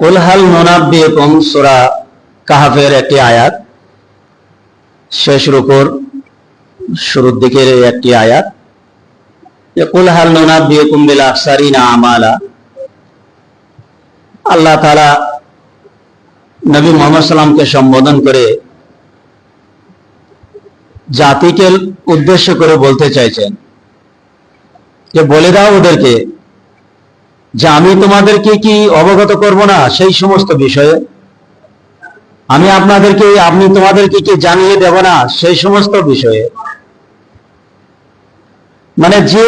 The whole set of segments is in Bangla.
কোলহাল মোনাব্বিকুম সূরা কাহাফের একটি আয়াত। শেষ রুকুর শুরুর দিকের একটি আয়াত। কুলহাল নোনাব্বিকুম বিল আখসারিনা আমালা। আল্লাহ তাআলা নবী মোহাম্মদ সাল্লামকে সম্বোধন করে জাতিকে উদ্দেশ্য করে বলতে চাইছেন যে বলে দাও ওদেরকে যে আমি তোমাদেরকে কি অবগত করব না সেই সমস্ত বিষয়ে? আমি আপনাদেরকে আপনি তোমাদেরকে কি জানিয়ে দেব না সেই সমস্ত বিষয়ে? মানে যে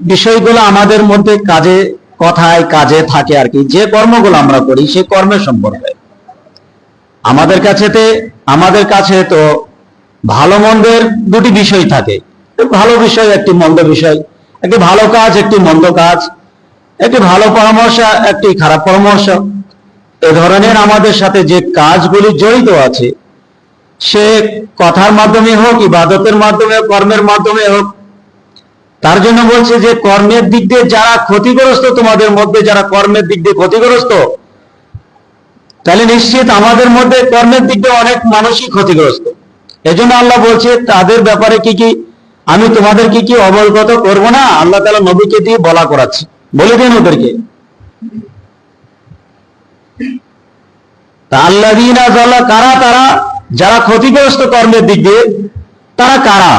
বিষয়গুলো আমাদের মধ্যে কাজে, কথায় কাজে থাকে আর কি, যে কর্মগুলো আমরা করি সেই কর্মের সম্পর্কে। আমাদের কাছেতে, আমাদের কাছে তো ভালো মন্দের দুটি বিষয় থাকে। ভালো বিষয় একটি মন্দ বিষয়, একটি ভালো কাজ, একটি মন্দ কাজ। একটি ভালো পরামর্শ, একটি খারাপ পরামর্শ। এ ধরনের আমাদের সাথে যে কাজগুলি জড়িত আছে, সে কথার মাধ্যমে হোক, ইবাদতের মাধ্যমে কর্মের মাধ্যমে হোক, তার জন্য বলছে যে কর্মের দিক দিয়ে যারা ক্ষতিগ্রস্ত, তোমাদের মধ্যে যারা কর্মের দিক দিয়ে ক্ষতিগ্রস্ত, তাহলে নিশ্চিত আমাদের মধ্যে কর্মের দিক দিয়ে অনেক মানুষই ক্ষতিগ্রস্ত। এজন্য আল্লাহ বলছে, তাদের ব্যাপারে কি কি, আমি তোমাদের কি কি অবগত করব না, আল্লাহ তাআলা নবীকে দিয়ে বলা করাচ্ছে। বলে দিন ওদেরকে। কারা তারা? যারা ক্ষতিগ্রস্ত কর্মের দিক দিয়ে, তারা কারা?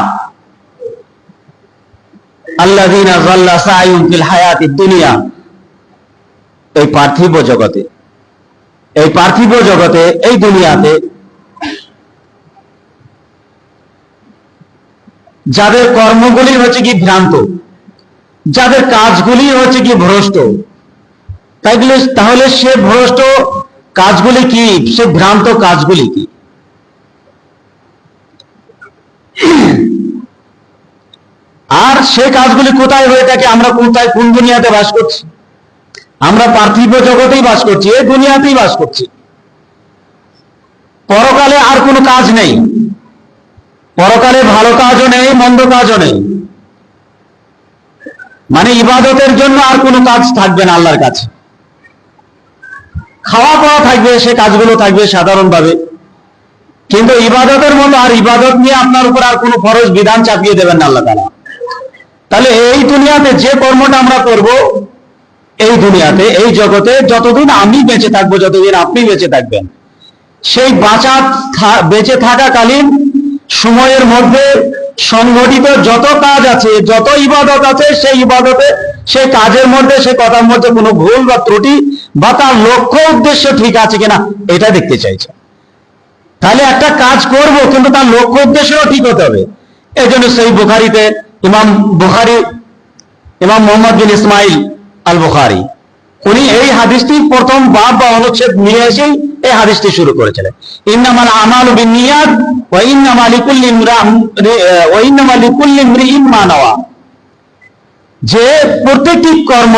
ফিল দুনিয়া। এই পার্থিব জগতে, এই পার্থিব জগতে, এই দুনিয়াতে যাদের কর্মগুলি হচ্ছে কি ভ্রান্ত যাদের কাজগুলি হচ্ছে কি ভ্রষ্ট। তাই বলে তাহলে সে ভ্রষ্ট কাজগুলি কি? সে ভ্রান্ত কাজগুলি কি? আর সে কাজগুলি কোথায় হয়ে থাকে? আমরা কোথায় কোন দুনিয়াতে বাস করছি? আমরা পার্থিব জগতেই বাস করছি এই দুনিয়াতেই বাস করছি। পরকালে আর কোনো কাজ নেই। পরকালে ভালো কাজও নেই, মন্দ কাজও নেই। মানে ইবাদতের জন্য আর কোনো কাজ থাকবে না আল্লাহর কাছে। খাওয়া পাওয়া থাকবে, সে কাজগুলো থাকবে সাধারণভাবে। কিন্তু ইবাদতের মতো আর ইবাদত নিয়ে আপনার উপর আর কোনো ফরজ বিধান চাপিয়ে দেবেন না আল্লাহ তালা তাহলে এই দুনিয়াতে যে কর্মটা আমরা করব, এই দুনিয়াতে, এই জগতে যতদিন আমি বেঁচে থাকব, যতদিন আপনি বেঁচে থাকবেন, সেই বাঁচা বেঁচে থাকাকালীন সময়ের মধ্যে সংগঠিত যত কাজ আছে, যত ইবাদত আছে, সেই ইবাদতে, সেই কাজের মধ্যে, সেই কথার মধ্যে কোনো ভুল বা ত্রুটি বা তার লক্ষ্য উদ্দেশ্য ঠিক আছে কিনা, এটা দেখতে চাইছে। তাহলে একটা কাজ করব, কিন্তু তার লক্ষ্য উদ্দেশ্যও ঠিক হতে হবে। এই জন্য সেই বুখারিতে ইমাম বুখারি, ইমাম মোহাম্মদ বিন ইসমাইল আল বুখারি উনি এই হাদিসটি প্রথম বাপ বা অনুচ্ছেদ নিয়ে এসেই এই হাদিসটি শুরু করেছিলেন। ইন্নামাল আমাল বিনিয়াত ওয়া ইন্নামা লিকুল্লি ইমরাম ওয়া ইন্নামা লিকুল্লি ইমরিইন মা নাওয়া। যে প্রত্যেকটি কর্ম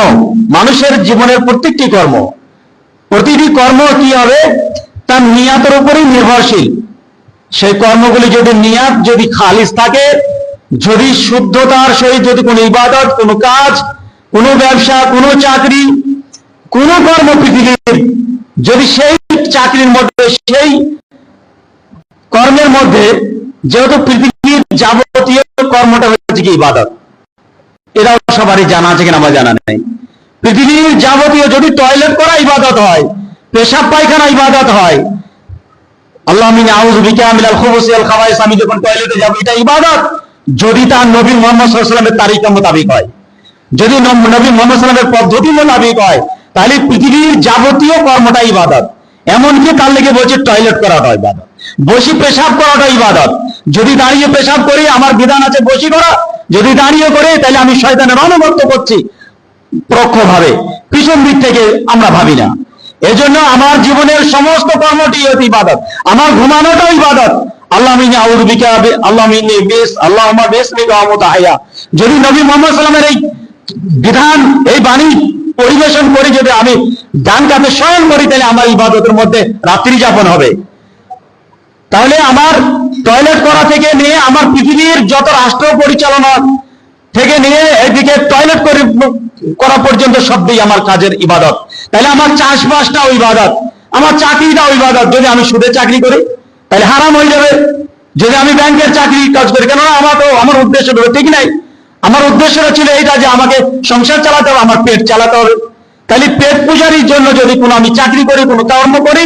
মানুষের জীবনের প্রত্যেকটি কর্ম, প্রতিটি কর্ম কি হবে? তার নিয়াতের উপরেই নির্ভরশীল। সেই কর্মগুলি যদি নিয়াত যদি খালিস থাকে, যদি শুদ্ধতার সহিত যদি কোনো ইবাদত, কোনো কাজ, কোনো ব্যবসা, কোনো চাকরি কোন কর্ম পৃথিবীর যদি সেই চাকরির মধ্যে, সেই কর্মের মধ্যে যেহেতু পৃথিবীর যাবতীয় কর্মটা হচ্ছে কি ইবাদত? এরাও সবারই জানা আছে কিনা আমার জানা নেই। পৃথিবীর যাবতীয় যদি টয়লেট করা ইবাদত হয়, পেশাব পায়খানা ইবাদত হয়, আল্লাহ মিন আউযু বিকা মিনাল খুবুসি ওয়াল খাবাইস, আমি যখন টয়লেটে যাব, এটা ইবাদত। যদি তার নবী মুহাম্মদ ওয়াসাল্লামের তারিকা মোতাবেক হয়, যদি নবী মোহাম্মদ সাল্লামের পদ্ধতি মোতাবেক হয় তাহলে পৃথিবীর যাবতীয় কর্মটা ইবাদত। এমনকি তার লেগে বলছে টয়লেট করাটা ইবাদত। বসি পেশাব করাটা ইবাদত। যদি দাঁড়িয়ে পেশাব করি, আমার বিধান আছে বসি করা। যদি দাঁড়িয়ে করে, তাহলে আমি শয়তানের অনুগত্য করছি। প্রক্ষ ভাবে পিছন দিক থেকে আমরা ভাবি না। এজন্য আমার জীবনের সমস্ত কর্মটি ইবাদত। আমার ঘুমানোটাও ইবাদত। যদি নবী মোহাম্মদ সাল্লামের এই বিধান, এই বাণী পরিবেশন করি, যদি আমি কাপে শয়ন করি, তাহলে আমার ইবাদতের মধ্যে রাত্রি যাপন হবে। তাহলে আমার টয়লেট করা থেকে নিয়ে আমার পৃথিবীর যত রাষ্ট্র পরিচালনা থেকে নিয়ে এদিকে টয়লেট করে পর্যন্ত সবই আমার কাজের ইবাদত। তাহলে আমার চাষবাসটাও ইবাদত, আমার চাকরিটাও ইবাদত। যদি আমি সুদে চাকরি করি, তাহলে হারাম হয়ে যাবে। যদি আমি ব্যাংকের চাকরি কাজ করি, কেননা আমার তো, আমার উদ্দেশ্য ঠিক নাই। আমার উদ্দেশ্যটা ছিল এইটা যে আমাকে সংসার চালাতে হবে, আমার পেট চালাতে হবে। তাহলে পেট পূজারির জন্য যদি কোনো আমি চাকরি করি, কোনো কর্ম করি,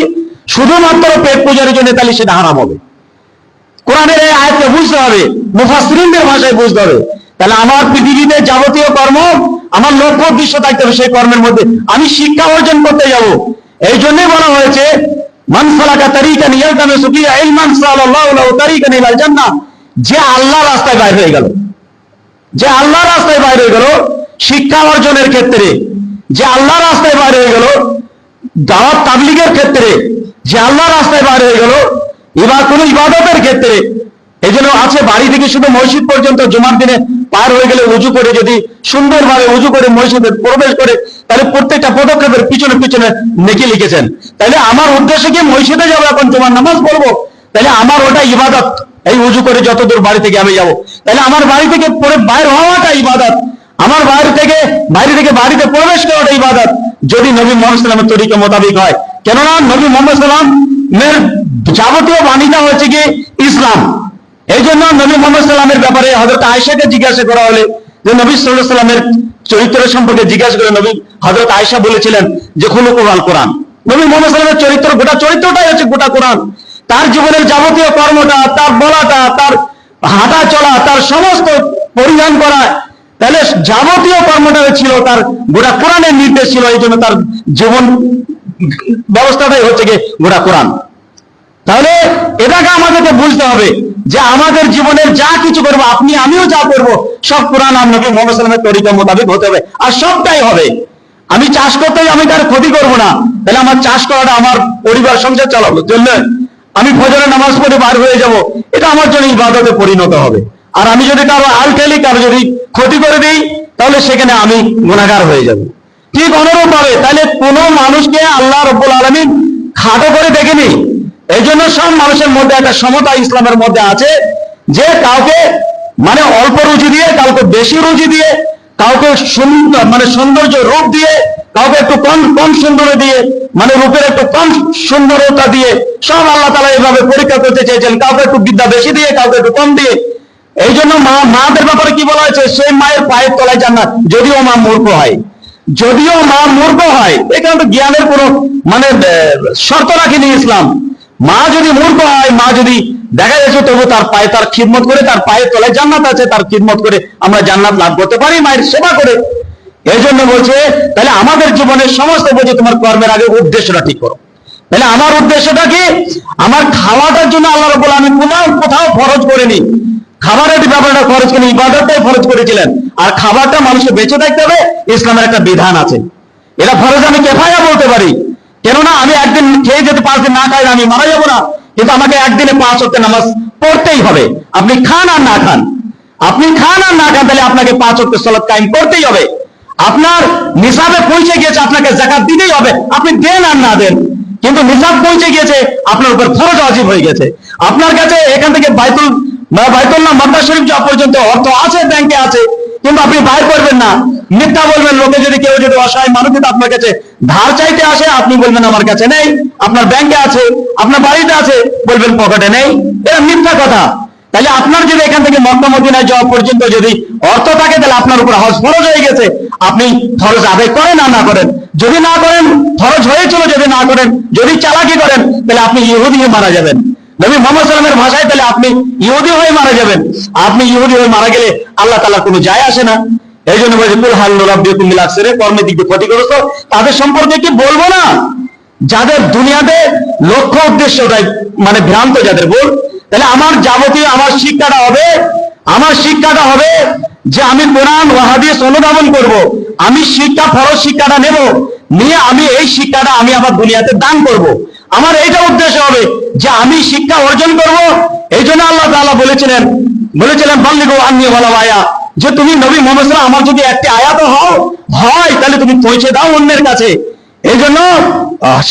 শুধুমাত্র পেট পূজারির জন্য তাহলে সেটা হারাম হবে। কোরআনের এই আয়াতকে বুঝতে হবে, মুফাসসিরিনদের ভাষায় বুঝতে হবে। তাহলে আমার পৃথিবীতে যাবতীয় কর্ম, আমার লক্ষ্য উদ্দেশ্য থাকতে হবে সেই কর্মের মধ্যে। আমি শিক্ষা অর্জন করতে যাব। এই জন্যই বলা হয়েছে যে আল্লাহ রাস্তায় বাইর হয়ে গেল। যে আল্লাহ রাস্তায় বাইরে গেল শিক্ষা অর্জনের ক্ষেত্রে, যে আল্লাহ রাস্তায় বাইরে গেল দাওয়াত তাবলিগের ক্ষেত্রে, যে আল্লাহ রাস্তায় বাইরে গেল এবার কোন ইবাদতের ক্ষেত্রে এই জন্য আছে বাড়ি থেকে শুধু মসজিদ পর্যন্ত জুমার দিনে পার হয়ে গেলে উজু করে যদি সুন্দরভাবে উজু করে মসজিদে প্রবেশ করে, তাহলে প্রত্যেকটা পদক্ষেপের পিছনে পিছনে নেকি লিখেছেন। তাহলে আমার উদ্দেশ্য কি মসজিদে যাব এখন জুমার নামাজ পড়ব? তাহলে আমার ওটা ইবাদত। এই উজু করে যতদূর বাড়ি থেকে আমি যাব। তাহলে আমার বাড়ি থেকে পরে বাইর হওয়াটা ইবাদত। আমার বাড়ি থেকে, বাইরে থেকে বাড়িতে প্রবেশ করাটা ইবাদত। যদি নবী মোহাম্মদ সাল্লামের তরিকা মোতাবিক হয়। কেননা নবী মোহাম্মদ সাল্লামের যাবতীয় বাণীটা হচ্ছে কি? ইসলাম। এই জন্য নবী মোহাম্মদ সাল্লামের ব্যাপারে হজরত আয়সাকে জিজ্ঞাসা করা হলে যে নবী সাল্লাহ সাল্লামের চরিত্র সম্পর্কে জিজ্ঞাসা করে নবী হজরত আয়সা বলেছিলেন যে খুলুকুল কোরআন। নবী মোহাম্মদ সাল্লামের চরিত্র, গোটা চরিত্রটাই হচ্ছে গোটা কোরআন। তার জীবনের যাবতীয় কর্মটা, তার বলাটা, তার হাঁটা চলা, তার সমস্ত পরিধান করা, তাহলে যাবতীয় কর্মটা ছিল, তার গোটা কোরআনের নির্দেশ ছিল, এই জন্য তার জীবন ব্যবস্থাটাই হচ্ছে গিয়ে গোটা কোরআন। তাহলে এটাকে আমাদেরকে বুঝতে হবে যে আমাদের জীবনের যা কিছু করব, আপনি, আমিও যা করব, সব কোরআন আর নবী মোহাম্মদ সাল্লামের তরিকা মোতাবেক হতে হবে। আর সবটাই হবে। আমি চাষ করতে আমি তার ক্ষতি করব না। তাহলে আমার চাষ করাটা আমার পরিবার সংসার চালাবো, জন্য। আমি ফজরে নামাজ পড়ে বার হয়ে যাব, এটা আমার জন্য ইবাদতে পরিণত হবে। আর আমি যদি কারও আল খেলি, কারও যদি ক্ষতি করে দিই, তাহলে সেখানে আমি গুণাগার হয়ে যাব। ঠিক অনুরূপ ভাবে তাহলে কোন মানুষকে আল্লাহ রব্বুল আলমিন খাটো করে দেখেনি? এই জন্য সব মানুষের মধ্যে একটা সমতা ইসলামের মধ্যে আছে, যে কাউকে মানে অল্প রুচি দিয়ে, কাউকে বেশি রুচি দিয়ে, কাউকে সুন্দর মানে সৌন্দর্য রূপ দিয়ে কাউকে একটু কম কম সুন্দর দিয়ে মানে রূপের একটু কম সুন্দরতা দিয়ে, সব আল্লাহ তালা এইভাবে পরীক্ষা করতে চেয়েছেন। কাউকে একটু বিদ্যা বেশি দিয়ে, কাউকে একটু কম দিয়ে। এই জন্য মা, মাদের ব্যাপারে কি বলা হয়েছে? সেই মায়ের পায়ের তলায় জান্নাত। যদিও মা মূর্খ হয়, যদিও মা মূর্খ হয় এখানে তো জ্ঞানের কোনো মানে শর্ত রাখেনি ইসলাম। মা যদি মূর্খ হয়, মা যদি দেখা যাচ্ছে তবু তার পায়ে তার খিদমত করে, তার পায়ের তলায় জান্নাত আছে, তার খিদমত করে আমরা জান্নাত লাভ করতে পারি, মায়ের সেবা করে। এই জন্য বলছে, তাহলে আমাদের জীবনের সমস্ত বলছে তোমার কর্মের আগে উদ্দেশ্যটা ঠিক করো। তাহলে আমার উদ্দেশ্যটা কি? আমার খাওয়াটার জন্য আল্লাহ রবুল আমি কোথাও কোথাও ফরজ করিনি। খাবারের ব্যাপারটা খরচ করে ইবাদতটাই ফরজ করেছিলেন। আর খাবারটা মানুষকে বেঁচে থাকতে হবে, ইসলামের একটা বিধান আছে। এটা ফরজ আমি কেফায়া বলতে পারি। কেননা আমি একদিন খেয়ে যেতে পাঁচ দিন না খাই আমি মারা যাব না। কিন্তু আমাকে একদিনে পাঁচ হতে নামাজ পড়তেই হবে। আপনি খান আর না খান। আপনি খান আর না খান, তাহলে আপনাকে পাঁচ হতে সলাৎ কায়েম করতেই হবে। আপনার নিসাবে পৌঁছে গিয়েছে, আপনাকে জাকাত দিতেই হবে। আপনি দেন আর না দেন। কিন্তু নিসাব পৌঁছে গিয়েছে, আপনার উপর ফরজ অজীব হয়ে গেছে। আপনার কাছে এখান থেকে বাইতুল শরীফ যাওয়া পর্যন্ত অর্থ আছে, ব্যাংকে আছে। কিন্তু আপনি বাইর করবেন না। মিথ্যা বলবেন, লোকে যদি কেউ যদি অসহায় মানুষ যদি আপনার কাছে ধার চাইতে আসে, আপনি বলবেন, আমার কাছে নেই। আপনার ব্যাংকে আছে, আপনার বাড়িতে আছে, বলবেন, পকেটে নেই। এটা মিথ্যা কথা। তাহলে আপনার যদি এখান থেকে মক্কা মদিনায় যাওয়া পর্যন্ত যদি অর্থ থাকে, তাহলে আপনার উপর হজ ফরজ হয়ে গেছে। আপনি ফরজ আদায় করেন আর না করেন। যদি না করেন, ফরজ হয়েছিল যদি না করেন, যদি চালাকি করেন, তাহলে আপনি ইহুদি হয়ে মারা যাবেন। নবী মোহাম্মদ সাল্লামের ভাষায় তাহলে আপনি ইহুদি হয়ে মারা যাবেন। আপনি ইহুদি হয়ে মারা গেলে আল্লাহ তালা কোনো যায় আসে না। এই জন্য বলছে, কুল হাল্লু রাব্বি কর্মের দিক ক্ষতিগ্রস্ত। তাদের সম্পর্কে কি বলব না? যাদের দুনিয়াতে লক্ষ্য উদ্দেশ্যটাই মানে ভ্রান্ত যাদের, বল। তাহলে আমার যাবতীয়, আমার শিক্ষাটা হবে, আমার শিক্ষাটা হবে যে আমি কোরআন ও হাদিস অনুধাবন করব, আমি শিক্ষা, ফরজ শিক্ষাটা নেব, নিয়ে আমি এই শিক্ষাটা আমি আমার দুনিয়াতে দান করব। আমার এইটা উদ্দেশ্য হবে যে আমি শিক্ষা অর্জন করব। এই জন্য আল্লাহ তাআলা বলেছিলেন বলেছিলেন, বল্লিগো আন্নিয়ে বলা ভাইয়া যে তুমি নবী মোহাম্মদ আমার যদি একটি আয়াত হও হয়, তাহলে তুমি পৌঁছে দাও অন্যের কাছে। এই জন্য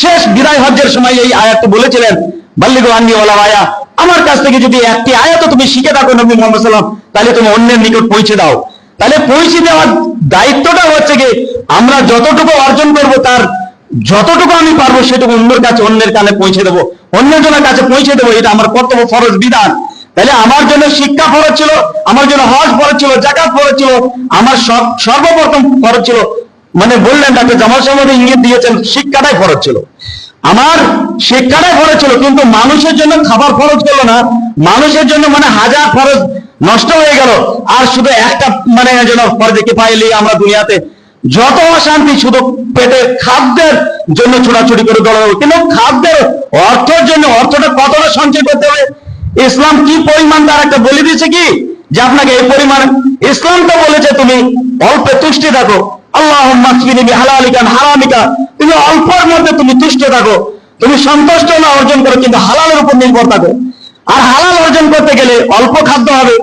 শেষ বিদায় হজ্জের সময় এই আয়াত বলেছিলেন, বাল্লিগো আন্নি ওলা ভাইয়া আমার কাছ থেকে যদি একটি আয়াত তুমি শিখে থাকো নবী মোহাম্মদ সাল্লাম তাহলে তুমি অন্যের নিকট পৌঁছে দাও। তাহলে পৌঁছে দেওয়ার দায়িত্বটা হচ্ছে কি? আমরা যতটুকু অর্জন করব, তার যতটুকু আমি পারব, সেটুকু অন্যের কাছে, অন্যের কানে পৌঁছে দেবো। অন্যজনের কাছে পৌঁছে দেবো, এটা আমার কর্তব্য, ফরজ, বিধান। তাহলে আমার জন্য শিক্ষা ফরজ ছিল, আমার জন্য হজ ফরজ ছিল জাকাত ফরজ ছিল, আমার সর্বপ্রথম ফরজ ছিল। মানে বললেন, ডাক্তার জামাল সাহেব ইঙ্গিত দিয়েছেন, শিক্ষাটাই ফরজ ছিল। আমার শিক্ষাটাই ফরজ ছিল কিন্তু মানুষের জন্য খাবার খরচ করল না। মানুষের জন্য মানে হাজার খরচ নষ্ট হয়ে গেল। আর শুধু একটা মানে যেন ফরজে পাইলি আমরা দুনিয়াতে যত অশান্তি শুধু পেটে খাদ্যের জন্য ছোটাছুটি করে দৌড়াবো কিন্তু খাদ্যের অর্থের জন্য অর্থটা কতটা সঞ্চয় করতে হবে? ইসলাম কি পরিমাণ তার একটা বলে দিয়েছে কি? যে আপনাকে এই পরিমাণ ইসলাম তো বলেছে তুমি। অল্পে তুষ্টি থাকো আল্লাহ হালালিকান তুমি অল্পের মধ্যে তুমি তুষ্ট থাকো। তুমি সন্তুষ্ট না অর্জন করো, কিন্তু হালালের উপর নির্ভর থাকো। আর হালাল অর্জন করতে গেলে অল্প খাদ্য হবে।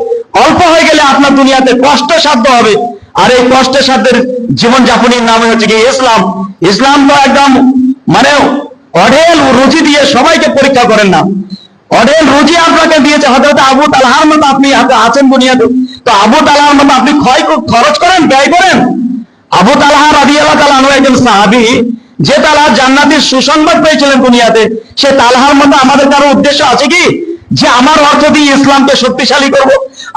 অল্প হয়ে গেলে আপনার দুনিয়াতে কষ্ট সাধ্য হবে। আর এই সাধ্যের নামে হচ্ছে কি ইসলাম। ইসলাম তো একদম মানে দিয়ে সবাইকে পরীক্ষা করেন না। আপনাকে দিয়েছে হয়তো আবু তালহার মতো আপনি আছেন বুনিয়াদে। তো আবু তালহার মতো আপনি ক্ষয় খরচ করেন, ব্যয় করেন? আবু তালহা রাদিয়াল্লাহু তাআলা আনহু একজন সাহাবী, যে তালহা জান্নাতের সুসংবাদ পেয়েছিলেন দুনিয়াতে, সে তালহার মতো আমাদের কারও উদ্দেশ্য আছে কি? যে আমার অর্থ দিয়ে ইসলামকে শক্তিশালী করব,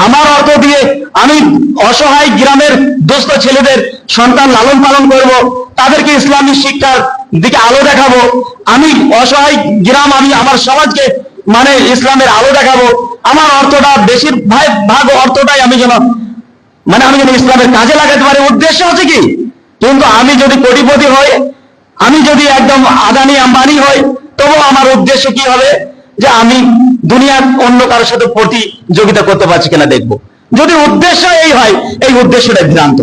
আমার অর্থ দিয়ে আমি অসহায় গ্রামের দুস্থ ছেলেদের সন্তান লালন পালন করব, তাদেরকে ইসলামী শিক্ষার দিকে আলো দেখাবো, আমি অসহায় গ্রাম, আমি আমার সমাজকে মানে ইসলামের আলো দেখাবো, আমার অর্থটা বেশিরভাগ ভাগ অর্থটাই আমি যেন মানে আমি যদি ইসলামের কাজে লাগাতে পারি, উদ্দেশ্য আছে কি? কিন্তু আমি যদি কোটিপতি হই, আমি যদি একদম আদানি আম্বানি হই, তবু আমার উদ্দেশ্য কি হবে? যে আমি দুনিয়ার অন্য কারোর সাথে প্রতিযোগিতা করতে পারছি কিনা দেখব। যদি উদ্দেশ্য এই হয়, এই উদ্দেশ্যটাই ভ্রান্ত।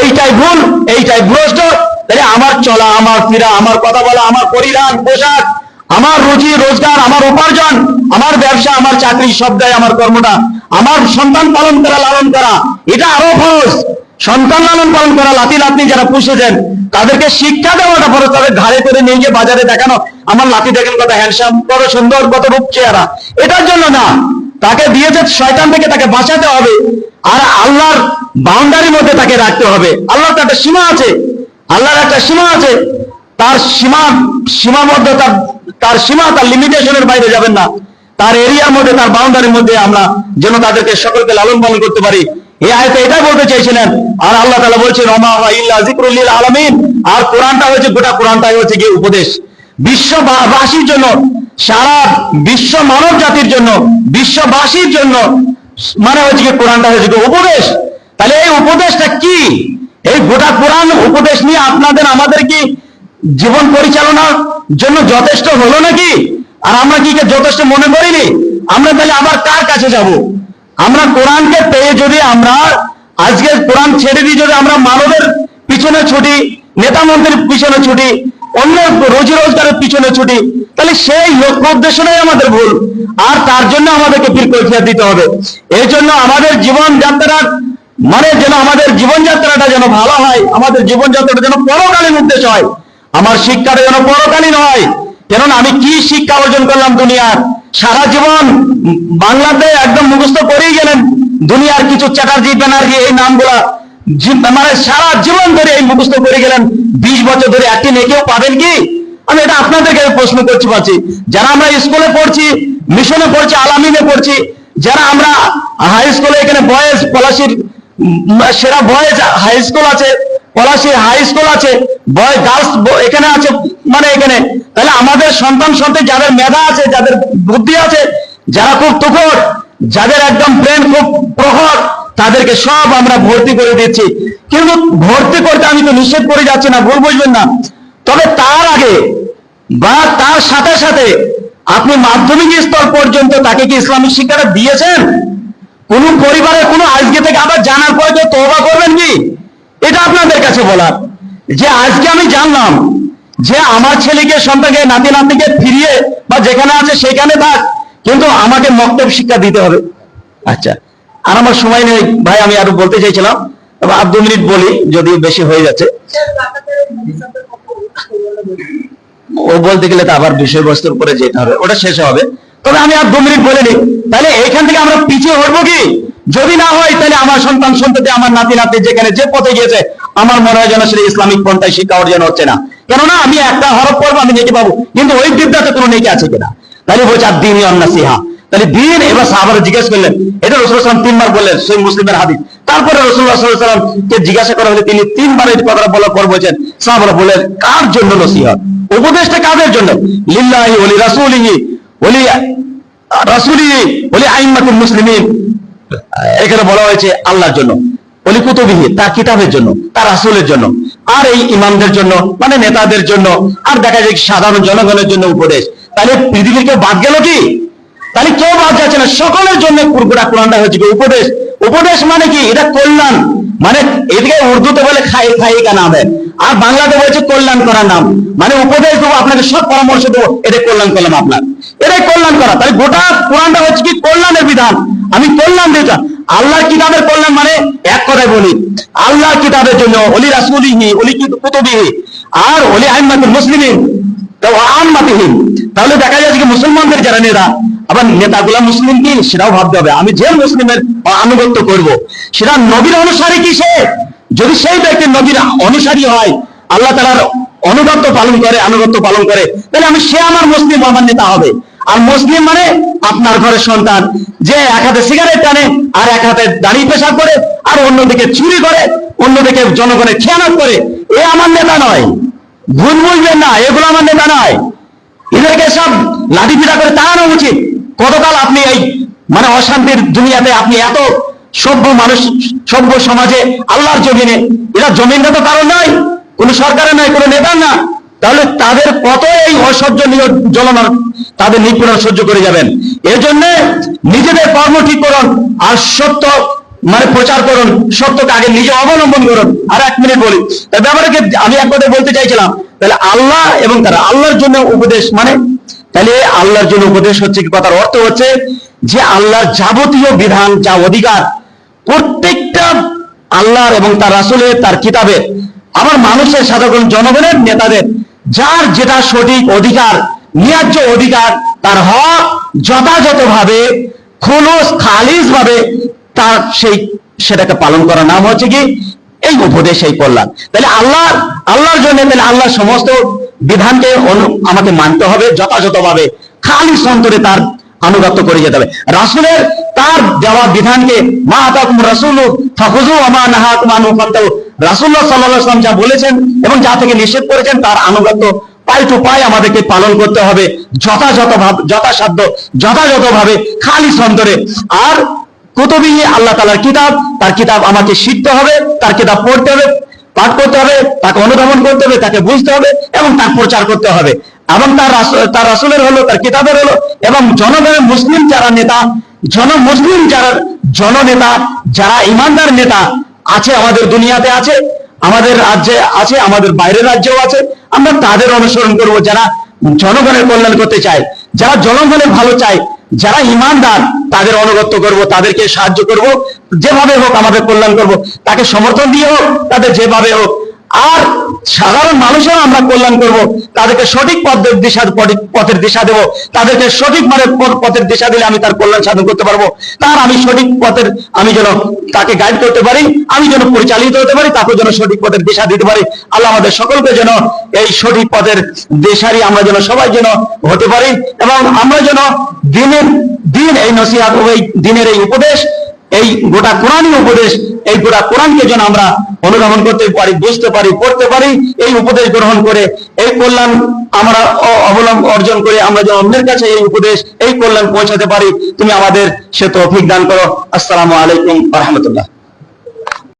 এইটাই ভুল, এইটাই ভ্রষ্ট। তাহলে আমার চলা, আমার ফিরা, আমার কথা বলা, আমার পরিধান, পোশাক, আমার রুজি রোজগার, আমার উপার্জন, আমার ব্যবসা, আমার চাকরি, সব দেয় আমার কর্মটা আমার সন্তান পালন করা, লালন করা, এটা আরও ফরজ। সন্তান লালন পালন করা, লাতি লাতনি যারা পুষেছেন, তাদেরকে শিক্ষা দেওয়াটা ফরজ, তাদের ঘাড়ে করে নিয়ে গিয়ে বাজারে দেখানো, আমার লাতি দেখেন কত হ্যান্ডসাম কত সুন্দর, কত রূপ চেহারা। এটার জন্য না, তাকে দিয়েছে শয়তান থেকে তাকে বাঁচাতে হবে, আর আল্লাহর বাউন্ডারির মধ্যে তাকে রাখতে হবে। আল্লাহর তো একটা সীমা আছে, আল্লাহর একটা সীমা আছে, তার সীমা সীমাবদ্ধতা তার সীমা, তার লিমিটেশনের বাইরে যাবেন না। তার এরিয়ার মধ্যে, তার বাউন্ডারির মধ্যে আমরা যেন তাদেরকে সকলকে লালন পালন করতে পারি। এই আয়তে এটাই বলতে চাইছিলেন, আর আল্লাহ তালা বলছেন জিক্রুল্লিল আলমিন। আর কোরআনটা হচ্ছে গোটা কোরআনটাই হচ্ছে গিয়ে উপদেশ। বিশ্ববাসীর জন্য, সারা বিশ্ব মানব জাতির জন্য বিশ্ববাসীর জন্য মানে হচ্ছে কি কোরআনটা হচ্ছে কি উপদেশ। তাহলে এই উপদেশটা কি? এই গোটা কোরআন উপদেশ নিয়ে আপনাদের, আমাদের কি জীবন পরিচালনার জন্য যথেষ্ট হলো নাকি? আর আমরা কি যথেষ্ট মনে করিনি? আমরা তাহলে আবার কার কাছে যাব? আমরা কোরআনকে পেয়ে যদি আমরা আজকে কোরআন ছেড়ে দিয়ে যদি আমরা মানবের পিছনে ছুটি নেতা মন্ত্রীর পিছনে ছুটি, অন্য রোজি রোজগারের পিছনে ছুটি, তাহলে সেই লক্ষ্য উদ্দেশ্যটাই আমাদের ভুল। আর তার জন্য আমাদেরকে ফির দিতে হবে। এই জন্য আমাদের জীবন যাত্রার মানে যেন আমাদের জীবনযাত্রাটা যেন ভালো হয়, আমাদের জীবনযাত্রাটা যেন পরকালীন উদ্দেশ্য হয়, আমার শিক্ষাটা যেন পরকালীন হয়। কেননা আমি কি শিক্ষা অর্জন করলাম দুনিয়ার? সারা জীবন বাংলাতে একদম মুখস্থ করেই গেলেন দুনিয়ার কিছু চ্যাটার্জি, ব্যানার্জি, এই নামগুলা মানে সারা জীবন ধরে এই মুখস্থ করে গেলেন। বিশ বছর ধরে একটি নেকেও পাবেন কি? আমি এটা আপনাদেরকে প্রশ্ন করছি, পাচ্ছি। যারা আমরা স্কুলে পড়ছি, মিশনে পড়ছি, আলামিনে পড়ছি, যারা আমরা হাই স্কুলে এখানে বয়েজ পলাশির সেরা বয়েজ হাই স্কুল আছে পলাশি হাই স্কুল আছে বয় গার্লস এখানে আছে মানে এখানে। তাহলে আমাদের সন্তান সন্তান যাদের মেধা আছে, যাদের বুদ্ধি আছে, যারা খুব তুখর যাদের একদম ব্রেন খুব প্রখর, তাদেরকে সব আমরা ভর্তি করে দিচ্ছি। কিন্তু ভর্তি করতে আমি তো নিষেধ করে যাচ্ছি না, ভুল বুঝবেন না। তবে তার আগে বা তার সাথে সাথে আপনি মাধ্যমিক স্তর পর্যন্ত তাকে কি ইসলামিক শিক্ষাটা দিয়েছেন? কোন পরিবারের কোন আজকে থেকে আবার জানার পর কেউ তওবা করবেন কি? এটা আপনাদের কাছে বলার। যে আজকে আমি জানলাম যে আমার ছেলেকে, সন্তানকে নাতি নাতিকে ফিরিয়ে বা যেখানে আছে সেখানে থাক, কিন্তু আমাকে মক্তব শিক্ষা দিতে হবে। আচ্ছা আর আমার সময় নেই। ভাই, আমি আরও বলতে চাইছিলাম আর দু মিনিট বলি, যদি বেশি হয়ে যাচ্ছে। ও বলতে গেলে তো আবার বিষয়বস্তুর উপরে যেতে হবে, ওটা শেষ হবে। তবে আমি আর দু মিনিট বলে নিই তাহলে এইখান থেকে আমরা পিছিয়ে হটবো কি? যদি না হয়, তাহলে আমার সন্তান সন্ততি, আমার নাতি নাতি যেখানে, যে পথে গিয়েছে, আমার মনে হয় যেন সেটা ইসলামিক পন্থায় শিক্ষা অর্জন হচ্ছে না। কেননা, আমি একটা হরফ পড়ব, আমি নেকি পাবো। কিন্তু ওই বিদ্যাতে কোনো নেকি আছে কিনা? তাহলে বলছে, আর দিনই অন্নাসিহা। তাহলে দিন, এবার সাহাবারা জিজ্ঞেস করলেন, এটা রসুল সালাম তিনবার বললেন, সেই মুসলিমের হাদিস। তারপরে রসুল্লাহ সাল্লাম কে জিজ্ঞাসা করা হলে, তিনি তিনবার এই কথাটা বলার পর বলছেন? সাহাবারা বললেন, কার জন্য নসিহত উপদেশটা কাদের জন্য? লিল্লাহি ওলি রাসূলিহি ওলি রাসূলি ওলি আইম্মাতুল মুসলিমিন। এখানে বলা হয়েছে আল্লাহর জন্য অলিকুতবিহি তার কিতাবের জন্য, তার রাসূলের জন্য, আর এই ইমামদের জন্য মানে নেতাদের জন্য, আর দেখা যায় সাধারণ জনগণের জন্য উপদেশ। তাহলে পৃথিবীর কেউ বাদ গেল কি? তাহলে কেউ বাদ যাচ্ছে না। সকলের জন্য পুরপুরা কোরআনটা হচ্ছে কি? উপদেশ। উপদেশ মানে কি? এটা কল্যাণ। মানে এদিকে উর্দুতে বলে খাই খাই কা নাম। আর বাংলাতে বলছে কল্যাণ করার নাম। মানে উপদেশ দেবো, আপনাকে সব পরামর্শ দেবো, এটা কল্যাণ করলাম আপনার। এটাই কল্যাণ করা। তাহলে গোটা কোরআনটা হচ্ছে কি? কল্যাণের বিধান। আমি কল্যাণ দিতাম আল্লাহর কিতাবের কল্যাণ মানে এক কথায় বলি, আল্লাহর কিতাবের জন্য অলি রাসুলিহি অলি কুতুবিহি, আর অলি আহমাদুল মুসলিমিন তো তাহলে দেখা যাচ্ছে কি মুসলমানদের যারা নেতা, আবার নেতাগুলা মুসলিম কি? সেটাও ভাবতে হবে। আমি যে মুসলিমের আনুগত্য করব, সেটা নবীর অনুসারী কি সে? যদি সেই ব্যক্তি নবীর অনুসারী হয়, আল্লাহ তালার অনুগত্য পালন করে, আনুগত্য পালন করে, তাহলে আমি সে আমার মুসলিম আমার নেতা হবে। আর মুসলিম মানে আপনার ঘরের সন্তান, যে এক হাতে সিগারেট টানে আর এক হাতে দাঁড়িয়ে পেশাব করে আর অন্যদিকে চুরি করে, অন্যদিকে জনগণের খেয়ানত করে। এ আমার নেতা নয়। ভুল বুঝবেন না, এগুলো আমার নেতা নয়। এদেরকে সব লাঠি পিটা করে তাড়ানো উচিত। কতকাল আপনি এই মানে অশান্তির দুনিয়াতে আপনি এত সভ্য মানুষ, সভ্য সমাজে আল্লাহর জমিনে, এরা জমিনটা তো কারণ নয়, কোন সরকারের নয়, কোনো নেতার না। তাহলে তাদের কত এই অসহ্য নিয় জ্বলনার তাদের নিপীড়ন সহ্য করে যাবেন। এই জন্য নিজেদের কর্ম ঠিক করুন আর সত্য মানে প্রচার করুন, সত্যকে আগে নিজে অবলম্বন করুন। আর এক মিনিট বলি, তার ব্যাপারে আমি এক কথা বলতে চাইছিলাম, তাহলে আল্লাহ এবং তারা আল্লাহর জন্য উপদেশ মানে তাহলে আল্লাহর জন্য উপদেশ হচ্ছে কি কথার অর্থ হচ্ছে যে আল্লাহর যাবতীয় বিধান, যা অধিকার, প্রত্যেকটা আল্লাহর এবং তার রাসূলের, তার কিতাবের, আমার মানুষের, সাধারণ জনগণের, নেতাদের, যার যেটা সঠিক অধিকার ন্যায্য অধিকার, তার হক যথাযথভাবে, খুলুস খালিস ভাবে তার সেই, সেটাকে পালন করার নাম হচ্ছে কি? এই উপদেশ, এই কল্যাণ। তাহলে আল্লাহ, আল্লাহর জন্য তাহলে আল্লাহ সমস্ত বিধানকে আমাকে মানতে হবে যথাযথভাবে। খালি অন্তরে তার আনুগত্য করে যেতে হবে। রাসূলের তার দেওয়া বিধানকে, মা আতাকুম রাসূলু রাসূলুল্লাহ সাল্লাল্লাহু যা বলেছেন এবং যা থেকে নিষেধ করেছেন, তার আনুগত্য পাই টু পাই আমাদেরকে পালন করতে হবে যথাযথ যথাসাধ্য, যথাযথভাবে খালি অন্তরে আর কুতুবি আল্লাহ তালার কিতাব, তার কিতাব আমাকে শিখতে হবে, তার কিতাব পড়তে হবে, পাঠ করতে হবে, তাকে অনুধাবন করতে হবে, তাকে বুঝতে হবে এবং তার প্রচার করতে হবে। এবং তার তার রাসুলের হলো, তার কিতাবের হলো, এবং জনগণের মুসলিম যারা নেতা জন মুসলিম যারা, জননেতা, যারা ইমানদার নেতা আছে আমাদের দুনিয়াতে আছে আমাদের রাজ্যে আছে, আমাদের বাইরের রাজ্যেও আছে। আমরা তাদের অনুসরণ করব যারা জনগণের কল্যাণ করতে চায়, যারা জনগণের ভালো চায়, যারা ইমানদার, তাদের অনুগত্য করব, তাদেরকে সাহায্য করব, যেভাবে হোক আমাদের কল্যাণ করব। তাকে সমর্থন দিয়ে হোক, তাদের যেভাবে হোক আর সাধারণ মানুষেরও আমরা কল্যাণ করব, তাদেরকে সঠিক পথের দিশা পথে- পথের দিশা দেব। তাদেরকে সঠিক মানে পথের দিশা দিলে আমি তার কল্যাণ সাধন করতে পারব। তার আমি সঠিক পথের আমি যেন তাকে গাইড করতে পারি, আমি যেন পরিচালিত হতে পারি, তাকে যেন সঠিক পথের দিশা দিতে পারি। আল্লাহ আমাদের সকলকে যেন এই সঠিক পথের দিশারি আমরা যেন সবাই যেন হতে পারি এবং আমরা যেন দিনের দিন এই নসিহাত এই দিনের এই উপদেশ এই গোটা কোরআনই উপদেশ, এই গোটা কোরআনকে যেন আমরা অনুধাবন করতে পারি, বুঝতে পারি, পড়তে পারি, এই উপদেশ গ্রহণ করে, এই কল্যাণ আমরা অবলম্ব, অর্জন করে আমরা যেন অন্যের কাছে এই উপদেশ, এই কল্যাণ পৌঁছাতে পারি। তুমি আমাদের সে তো অভিজ্ঞান করো। আসসালামু আলাইকুম রহমতুল্লাহ।